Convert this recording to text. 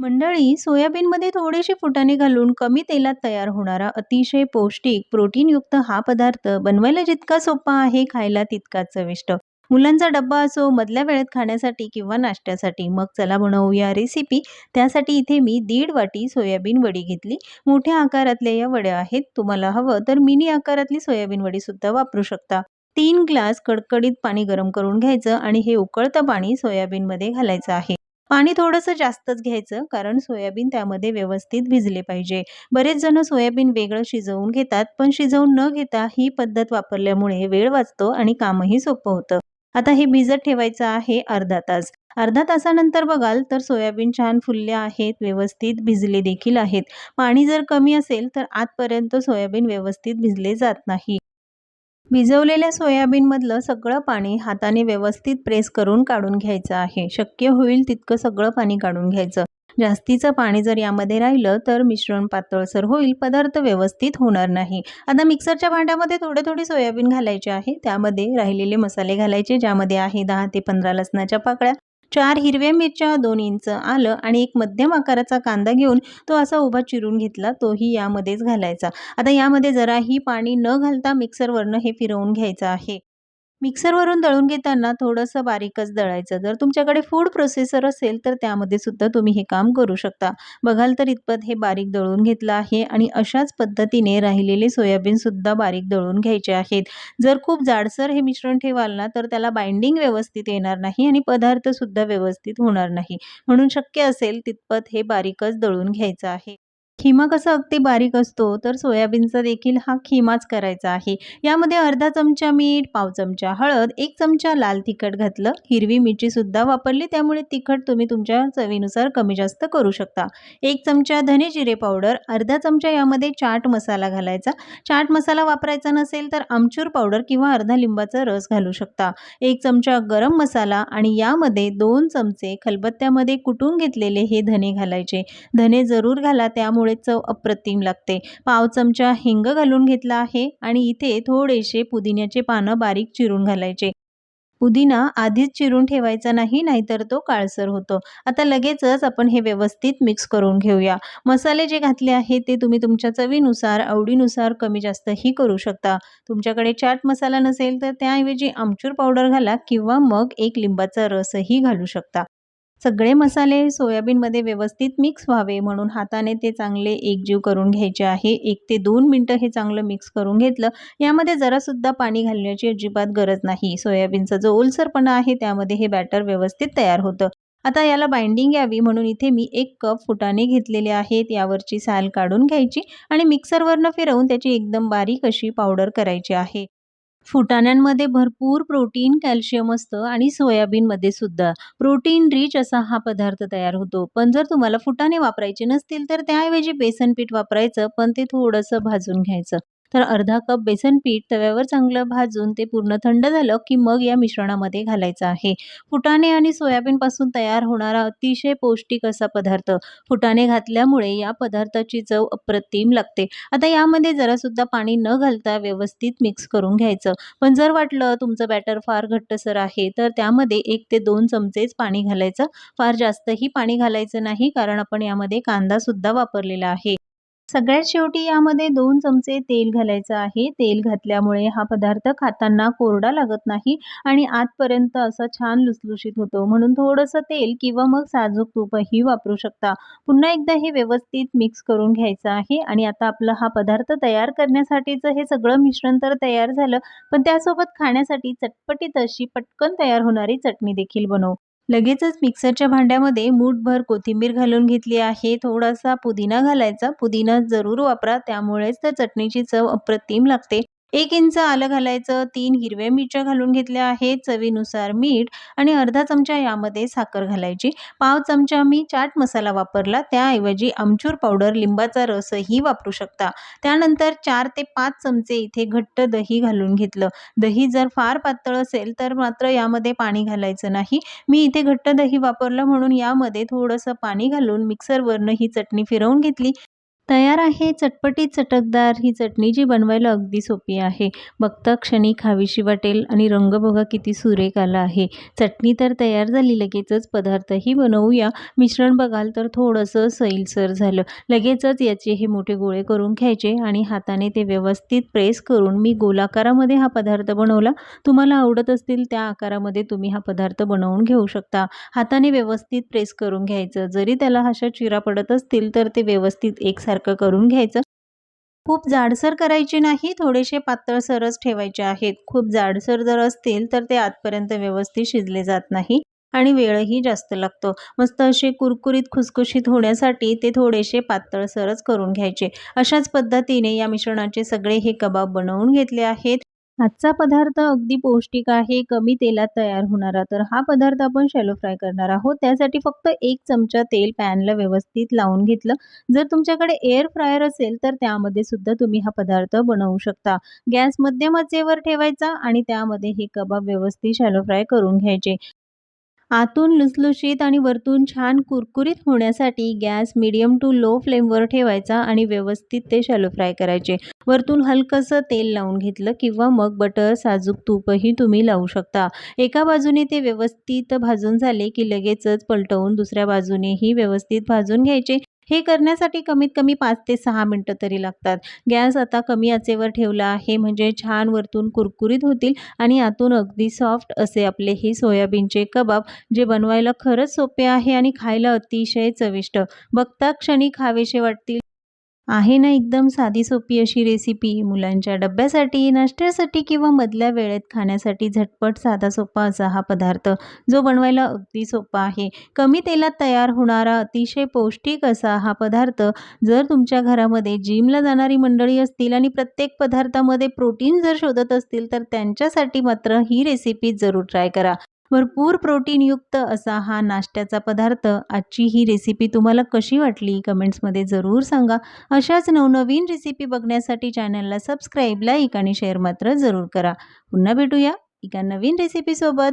मंडळी सोयाबीनमध्ये थोडेसे फुटाणे घालून कमी तेलात तयार होणारा अतिशय पौष्टिक प्रोटीनयुक्त हा पदार्थ बनवायला जितका सोपा आहे खायला तितकाच चविष्ट. मुलांचा डब्बा असो मधल्या वेळेत खाण्यासाठी किंवा नाश्त्यासाठी मग चला बनवूया रेसिपी त्यासाठी इथे मी दीड वाटी सोयाबीन वडी घेतली. मोठ्या आकारातल्या या वड्या आहेत. तुम्हाला हवं तर मिनी आकारातली सोयाबीन वडीसुद्धा वापरू शकता. तीन ग्लास कडकडीत पाणी गरम करून घ्यायचं आणि हे उकळतं पाणी सोयाबीनमध्ये घालायचं आहे. पाणी थोडंसं जास्तच घ्यायचं कारण सोयाबीन त्यामध्ये व्यवस्थित भिजले पाहिजे. बरेच जण सोयाबीन वेगळं शिजवून घेतात पण शिजवून न घेता ही पद्धत वापरल्यामुळे वेळ वाचतो आणि कामही सोपं होतं. आता हे भिजत ठेवायचं आहे अर्धा तास. अर्धा तासानंतर बघाल तर सोयाबीन छान फुलल्या आहेत व्यवस्थित भिजले देखील आहेत. पाणी जर कमी असेल तर आतपर्यंत सोयाबीन व्यवस्थित भिजले जात नाही. भिजवलेल्या सोयाबीनमधलं सगळं पाणी हाताने व्यवस्थित प्रेस करून काढून घ्यायचं आहे. शक्य होईल तितकं सगळं पाणी काढून घ्यायचं. जास्तीचं पाणी जर यामध्ये राहिलं तर मिश्रण पातळसर होईल पदार्थ व्यवस्थित होणार नाही. आता मिक्सरच्या भांड्यामध्ये थोडे थोडी सोयाबीन घालायचे आहे. त्यामध्ये राहिलेले मसाले घालायचे ज्यामध्ये आहे दहा ते पंधरा लसणाच्या पाकळ्या चार हिरव्या मिरच्या दोन इंच आलं आणि एक मध्यम आकाराचा कांदा घेऊन तो असा उभा चिरून घेतला तोही यामध्येच घालायचा. आता यामध्ये जराही पाणी न घालता मिक्सरवरनं हे फिरवून घ्यायचं आहे. मिक्सरवरून दळून घेताना थोडंसं बारीकच दळायचं. जर तुमच्याकडे फूड प्रोसेसर असेल तर त्यामध्ये सुद्धा तुम्ही हे काम करू शकता. बघाल तर इतपत हे बारीक दळून घेतलं आहे आणि अशाच पद्धतीने राहिलेले सोयाबीनसुद्धा बारीक दळून घ्यायचे आहेत. जर खूप जाडसर हे मिश्रण ठेवाल ना तर त्याला बाइंडिंग व्यवस्थित येणार नाही आणि पदार्थसुद्धा व्यवस्थित होणार नाही. म्हणून शक्य असेल तितपत हे बारीकच दळून घ्यायचं आहे. खिमा कसा अगदी बारीक असतो तर सोयाबीनचा देखील हा खिमाच करायचा आहे. यामध्ये अर्धा चमचा मीठ पाव चमचा हळद एक चमचा लाल तिखट घातलं हिरवी मिरचीसुद्धा वापरली त्यामुळे तिखट तुम्ही तुमच्या चवीनुसार कमी जास्त करू शकता. एक चमचा धने जिरे पावडर अर्धा चमचा यामध्ये चाट मसाला घालायचा. चाट मसाला वापरायचा नसेल तर आमचूर पावडर किंवा अर्धा लिंबाचा रस घालू शकता. एक चमचा गरम मसाला आणि यामध्ये दोन चमचे खलबत्त्यामध्ये कुटून घेतलेले हे धने घालायचे. धने जरूर घाला त्यामुळे चव अप्रतिम लागते. पाव चमचा हिंग घालून घेतला आहे आणि इथे थोडेसे पुदिन्याचे पानं बारीक चिरून घालायचे. पुदिना आधीच चिरून ठेवायचा नाही नाहीतर तो काळसर होतो. आता लगेचच आपण हे व्यवस्थित मिक्स करून घेऊया. मसाले जे घातले आहेत ते तुम्ही तुमच्या चवीनुसार आवडीनुसार कमी जास्तही करू शकता. तुमच्याकडे चाट मसाला नसेल तर त्याऐवजी आमचूर पावडर घाला किंवा मग एक लिंबाचा रसही घालू शकता. सगळे मसाले सोयाबीनमध्ये व्यवस्थित मिक्स व्हावे म्हणून हाताने ते चांगले एकजीव करून घ्यायचे आहे. एक ते दोन मिनटं हे चांगलं मिक्स करून घेतलं. यामध्ये जरासुद्धा पाणी घालण्याची अजिबात गरज नाही. सोयाबीनचा जो ओलसरपणा आहे त्यामध्ये हे बॅटर व्यवस्थित तयार होतं. आता याला बाइंडिंग यावी म्हणून इथे मी एक कप फुटाने घेतलेले आहेत. यावरची साल काढून घ्यायची आणि मिक्सरवरनं फिरवून त्याची एकदम बारीक अशी पावडर करायची आहे. फुटाण्यांमध्ये भरपूर प्रोटीन कॅल्शियम असतं आणि सोयाबीनमध्ये सुद्धा. प्रोटीन रिच असा हा पदार्थ तयार होतो. पण जर तुम्हाला फुटाणे वापरायचे नसतील तर त्याऐवजी बेसन पीठ वापरायचं पण ते थोडंसं भाजून घ्यायचं. तर अर्धा कप बेसन पीठ तव्यावर चांगलं भाजून ते पूर्ण थंड झालं की मग या मिश्रणामध्ये घालायचं आहे. फुटाणे आणि सोयाबीनपासून तयार होणारा अतिशय पौष्टिक असा पदार्थ. फुटाणे घातल्यामुळे या पदार्थाची चव अप्रतिम लागते. आता यामध्ये जरासुद्धा पाणी न घालता व्यवस्थित मिक्स करून घ्यायचं. पण जर वाटलं तुमचं बॅटर फार घट्टसर आहे तर त्यामध्ये एक ते दोन चमचेच पाणी घालायचं. फार जास्तही पाणी घालायचं नाही कारण आपण यामध्ये कांदासुद्धा वापरलेला आहे. सगळ्यात शेवटी यामध्ये दोन चमचे तेल घालायचं आहे. तेल घातल्यामुळे हा पदार्थ खाताना कोरडा लागत नाही आणि आतपर्यंत असा छान लुसलुशीत होतो. म्हणून थोडंसं तेल किंवा मग साजूक तूपही वापरू शकता. पुन्हा एकदा हे व्यवस्थित मिक्स करून घ्यायचं आहे आणि आता आपला हा पदार्थ तयार करण्यासाठीचं हे सगळं मिश्रण तर तयार झालं पण त्यासोबत खाण्यासाठी चटपटीत अशी पटकन तयार होणारी चटणी देखील बनवू. लगेचच मिक्सरच्या भांड्यामध्ये मूठभर कोथिंबीर घालून घेतली आहे. थोडासा पुदिना घालायचा. पुदिना जरूर वापरा. त्यामुळेच त्या चटणीची चव अप्रतिम लागते. एक इंच आलं घालायचं तीन हिरव्या मिरच्या घालून घेतल्या आहेत चवीनुसार मीठ आणि अर्धा चमचा यामध्ये साखर घालायची. पाव चमचा मी चाट मसाला वापरला त्याऐवजी आमचूर पावडर लिंबाचा रसही वापरू शकता. त्यानंतर चार ते पाच चमचे इथे घट्ट दही घालून घेतलं. दही जर फार पातळ असेल तर मात्र यामध्ये पाणी घालायचं नाही. मी इथे घट्ट दही वापरलं म्हणून यामध्ये थोडंसं पाणी घालून मिक्सरवरनं ही चटणी फिरवून घेतली. तयार आहे. चटपटीत चटकदार ही चटणी जी बनवायला अगदी सोपी आहे. बघता क्षणी खावीशी वाटेल आणि रंग बघा किती सुरेख आला आहे. चटणी तर तयार झाली लगेचच पदार्थही बनवूया. मिश्रण बघाल तर थोडंसं सैलसर झालं. लगेचच याचे हे मोठे गोळे करून घ्यायचे आणि हाताने ते व्यवस्थित प्रेस करून मी गोलाकारामध्ये हा पदार्थ बनवला. तुम्हाला आवडत असतील त्या आकारामध्ये तुम्ही हा पदार्थ बनवून घेऊ शकता. हाताने व्यवस्थित प्रेस करून घ्यायचं. जरी त्याला अशा चिरा पडत असतील तर ते व्यवस्थित एकसारखं करून घ्यायचं. खूप जाडसर करायचे नाही थोडेसे पातळसरच ठेवायचे आहेत. खूप जाडसर जर असतील तर ते आतपर्यंत व्यवस्थित शिजले जात नाही आणि वेळही जास्त लागतो. मस्त असे कुरकुरीत खुसखुशीत होण्यासाठी ते थोडेसे पातळसरच करून घ्यायचे. अशाच पद्धतीने या मिश्रणाचे सगळे हे कबाब बनवून घेतले आहेत. आजचा पदार्थ अगदी पौष्टिक आहे कमी तेलात तयार होणारा तर हा पदार्थ आपण शॅलो फ्राय करणार आहोत. त्यासाठी फक्त एक चमचा तेल पॅनला व्यवस्थित लावून घेतलं. जर तुमच्याकडे एअर फ्रायर असेल तर त्यामध्ये सुद्धा तुम्ही हा पदार्थ बनवू शकता. गॅस मध्यम आचेवर ठेवायचा आणि त्यामध्ये हे कबाब व्यवस्थित शॅलो फ्राय करून घ्यायचे. आतून लुसलुशीत आणि वरतून छान कुरकुरीत होण्यासाठी गॅस मिडियम टू लो फ्लेमवर ठेवायचा आणि व्यवस्थित ते शॅलो फ्राय करायचे. वरतून हलकंसं तेल लावून घेतलं किंवा मग बटर साजूक तूपही तुम्ही लावू शकता. एका बाजूने ते व्यवस्थित भाजून झाले की लगेचच पलटवून दुसऱ्या बाजूनेही व्यवस्थित भाजून घ्यायचे. हे करण्यासाठी कमीत कमी पाच ते सहा मिनटं तरी लागतात. गॅस आता कमी आचेवर ठेवला आहे म्हणजे छान वरतून कुरकुरीत होतील आणि आतून अगदी सॉफ्ट असे आपले हे सोयाबीनचे कबाब जे बनवायला खरंच सोपे आहे आणि खायला अतिशय चविष्ट. बघता क्षणी खावेसे वाटतील. आहे ना एकदम साधी सोपी अशी रेसिपी मुलांच्या डब्यासाठी नाश्त्यासाठी किंवा मधल्या वेळेत खाण्यासाठी झटपट साधा सोपा असा हा पदार्थ जो बनवायला अगदी सोपा आहे. कमी तेलात तयार होणारा अतिशय पौष्टिक असा हा पदार्थ जर तुमच्या घरामध्ये जिमला जाणारी मंडळी असतील आणि प्रत्येक पदार्थामध्ये प्रोटीन जर शोधत असतील तर त्यांच्यासाठी मात्र ही रेसिपी जरूर ट्राय करा. भरपूर प्रोटीनयुक्त असा हा नाश्त्याचा पदार्थ. आजची ही रेसिपी तुम्हाला कशी वाटली? कमेंट्समध्ये जरूर सांगा. अशाच नवनवीन रेसिपी बघण्यासाठी चॅनलला सबस्क्राईब लाईक आणि शेअर मात्र जरूर करा. पुन्हा भेटूया एका नवीन रेसिपीसोबत